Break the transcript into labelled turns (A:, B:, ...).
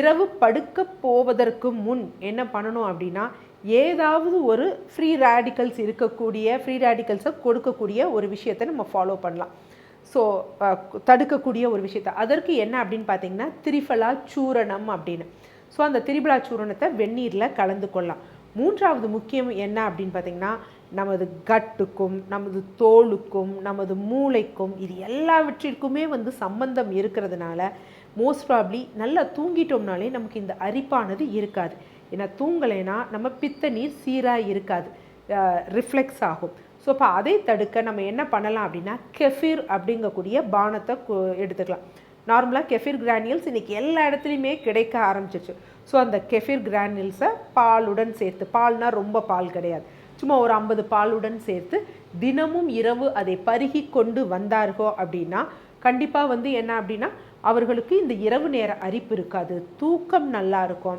A: இரவு படுக்க போவதற்கு முன் என்ன பண்ணணும் அப்படின்னா ஏதாவது ஒரு ஃப்ரீ ரேடிக்கல்ஸ் இருக்கக்கூடிய ஃப்ரீ ரேடிக்கல்ஸை கொடுக்கக்கூடிய ஒரு விஷயத்தை நம்ம ஃபாலோ பண்ணலாம். ஸோ தடுக்கக்கூடிய ஒரு விஷயத்தை. அதற்கு என்ன அப்படின்னு பார்த்தீங்கன்னா திரிஃபலா சூரணம் அப்படின்னு. ஸோ அந்த திரிபலா சூரணத்தை வெந்நீரில் கலந்து கொள்ளலாம். மூன்றாவது முக்கியம் என்ன அப்படின்னு பார்த்தீங்கன்னா நமது கட்டுக்கும் நமது தோலுக்கும் நமது மூளைக்கும் இது எல்லாவற்றிற்குமே வந்து சம்பந்தம் இருக்கிறதுனால மோஸ்ட் ப்ராப்ளி நல்லா தூங்கிட்டோம்னாலே நமக்கு இந்த அரிப்பானது இருக்காது. ஏன்னா தூங்கலைன்னா நம்ம பித்த நீர் சீராக இருக்காது ரிஃப்ளெக்ஸ் ஆகும். ஸோ அப்போ அதை தடுக்க நம்ம என்ன பண்ணலாம் அப்படின்னா கெஃபிர் அப்படிங்கக்கூடிய பானத்தை எடுத்துக்கலாம். நார்மலாக கெஃபிர் கிரானியல்ஸ் இன்றைக்கி எல்லா இடத்துலையுமே கிடைக்க ஆரம்பிச்சிருச்சு. ஸோ அந்த கெஃபிர் கிரானியல்ஸை பாலுடன் சேர்த்து பால்னால் ரொம்ப பால் கிடையாது. சும்மா ஒரு ஐம்பது பாலுடன் சேர்த்து தினமும் இரவு அதை பருகி கொண்டு வந்தார்களோ அப்படின்னா கண்டிப்பாக வந்து என்ன அப்படின்னா அவர்களுக்கு இந்த இரவு நேர அரிப்பு இருக்காது. தூக்கம் நல்லா இருக்கும்.